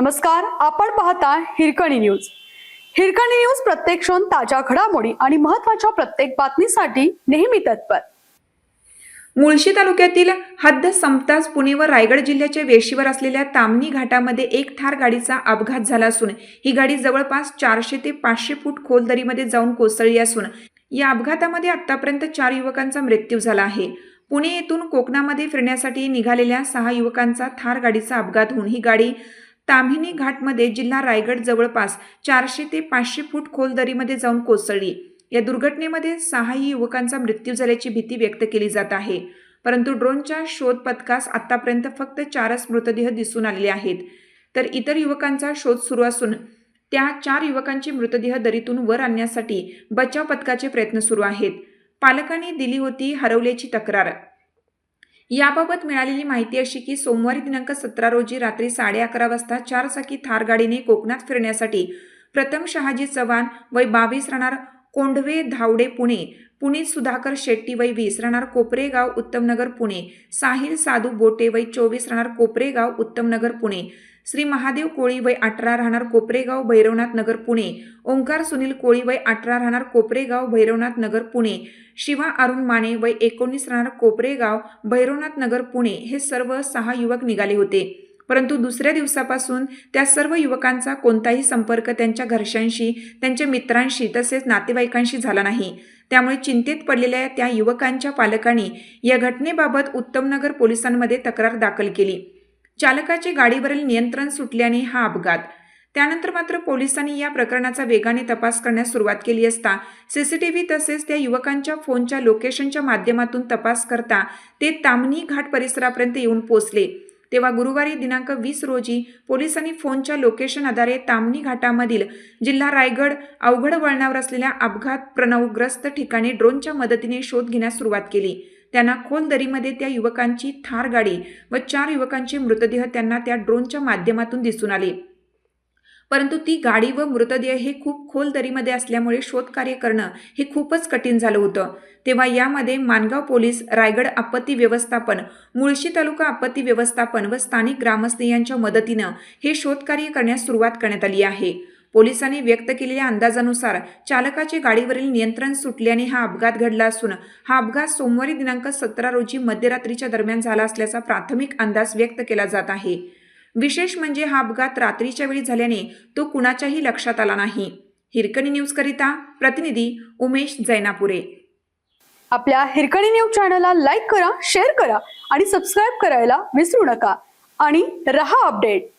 नमस्कार आपण पाहता हिरकणी न्यूज. हिरकणी न्यूज प्रत्येक क्षण ताज्या घडामोडी आणि महत्त्वाच्या प्रत्येक बातमीसाठी नेहमी तत्पर. मुळशी तालुक्यातील हद्द संपताच पुणे व रायगड जिल्ह्याच्या वेशीवर असलेल्या तामणी घाटामध्ये एक थार गाडीचा अपघात झाला असून ही गाडी जवळपास चारशे ते पाचशे फूट खोल दरीमध्ये जाऊन कोसळली असून या अपघातामध्ये आतापर्यंत चार युवकांचा मृत्यू झाला आहे. पुणे येथून कोकणामध्ये फिरण्यासाठी निघालेल्या सहा युवकांचा थार गाडीचा अपघात होऊन ही गाडी ताम्हिणी घाटमध्ये जिल्हा रायगड जवळपास चारशे ते पाचशे फूट खोल दरीमध्ये जाऊन कोसळली. या दुर्घटनेमध्ये सहाही युवकांचा मृत्यू झाल्याची भीती व्यक्त केली जात आहे. परंतु ड्रोनच्या शोध पथकास आतापर्यंत फक्त चारच मृतदेह दिसून आलेले आहेत. तर इतर युवकांचा शोध सुरू असून त्या चार युवकांची मृतदेह दरीतून वर आणण्यासाठी बचाव पथकाचे प्रयत्न सुरू आहेत. पालकांनी दिली होती हरवल्याची तक्रार. याबाबत मिळालेली माहिती अशी की सोमवारी दिनांक सतरा रोजी रात्री साडे अकरा वाजता चारचाकी थार गाडीने कोकणात फिरण्यासाठी प्रथम शहाजी चव्हाण वय बावीस राहणार कोंढवे धावडे पुणे पुनीत सुधाकर शेट्टी वय वीस राहणार कोपरेगाव उत्तमनगर पुणे. साहिल साधू बोटे वय चोवीस राहणार कोपरेगाव उत्तमनगर पुणे. श्री महादेव कोळी वय अठरा राहणार कोपरेगाव भैरवनाथ नगर पुणे. ओंकार सुनील कोळी वय अठरा राहणार कोपरेगाव भैरवनाथ नगर पुणे. शिवा अरुण माने वय एकोणीस राहणार कोपरेगाव भैरवनाथ नगर पुणे. हे सर्व सहा युवक निघाले होते. परंतु दुसऱ्या दिवसापासून त्या सर्व युवकांचा कोणताही संपर्क त्यांच्या घरच्यांशी त्यांच्या मित्रांशी तसेच नातेवाईकांशी झाला नाही. त्यामुळे चिंतेत पडलेल्या त्या युवकांच्या पालकांनी या घटनेबाबत उत्तमनगर पोलिसांमध्ये तक्रार दाखल केली. चालकाचे गाडीवरील नियंत्रण सुटल्याने हा अपघात. त्यानंतर मात्र पोलिसांनी या प्रकरणाचा वेगाने तपास करण्यास सुरुवात केली असता सीसीटीव्ही तसेच त्या युवकांच्या फोनच्या लोकेशनच्या माध्यमातून तपास करता ते तामणी घाट परिसरापर्यंत येऊन पोचले तेव्हा गुरुवारी दिनांक वीस रोजी पोलिसांनी फोनच्या लोकेशन आधारे तामणी घाटामधील जिल्हा रायगड अवघड वळणावर असलेल्या अपघात प्रणवग्रस्त ठिकाणी ड्रोनच्या मदतीने शोध घेण्यास सुरुवात केली. त्यांना खोल दरीमध्ये त्या युवकांची थार गाडी व चार युवकांचे मृतदेह त्यांना त्या ड्रोनच्या माध्यमातून दिसून आले. परंतु ती गाडी व मृतदेह हे खूप खोल दरीमध्ये असल्यामुळे शोधकार्य करणं हे खूपच कठीण झालं होतं. तेव्हा यामध्ये मानगाव पोलीस रायगड आपत्ती व्यवस्थापन मुळशी तालुका आपत्ती व्यवस्थापन व स्थानिक ग्रामस्थ यांच्या मदतीनं हे शोधकार्य करण्यास सुरुवात करण्यात आली आहे. पोलिसांनी व्यक्त केलेल्या अंदाजानुसार चालकाचे गाडीवरील नियंत्रण सुटल्याने हा अपघात घडला असून हा अपघात सोमवारी दिनांक सतरा रोजी मध्यरात्रीच्या दरम्यान झाला असल्याचा प्राथमिक अंदाज व्यक्त केला जात आहे. विशेष म्हणजे हा अपघात रात्रीच्या वेळी झाल्याने तो कुणाच्याही लक्षात आला नाही. हिरकणी न्यूजकरिता प्रतिनिधी उमेश जैनापुरे. आपल्या हिरकणी न्यूज चॅनलला लाईक करा शेअर करा आणि सबस्क्राईब करायला विसरू नका. आणि रहा अपडेट.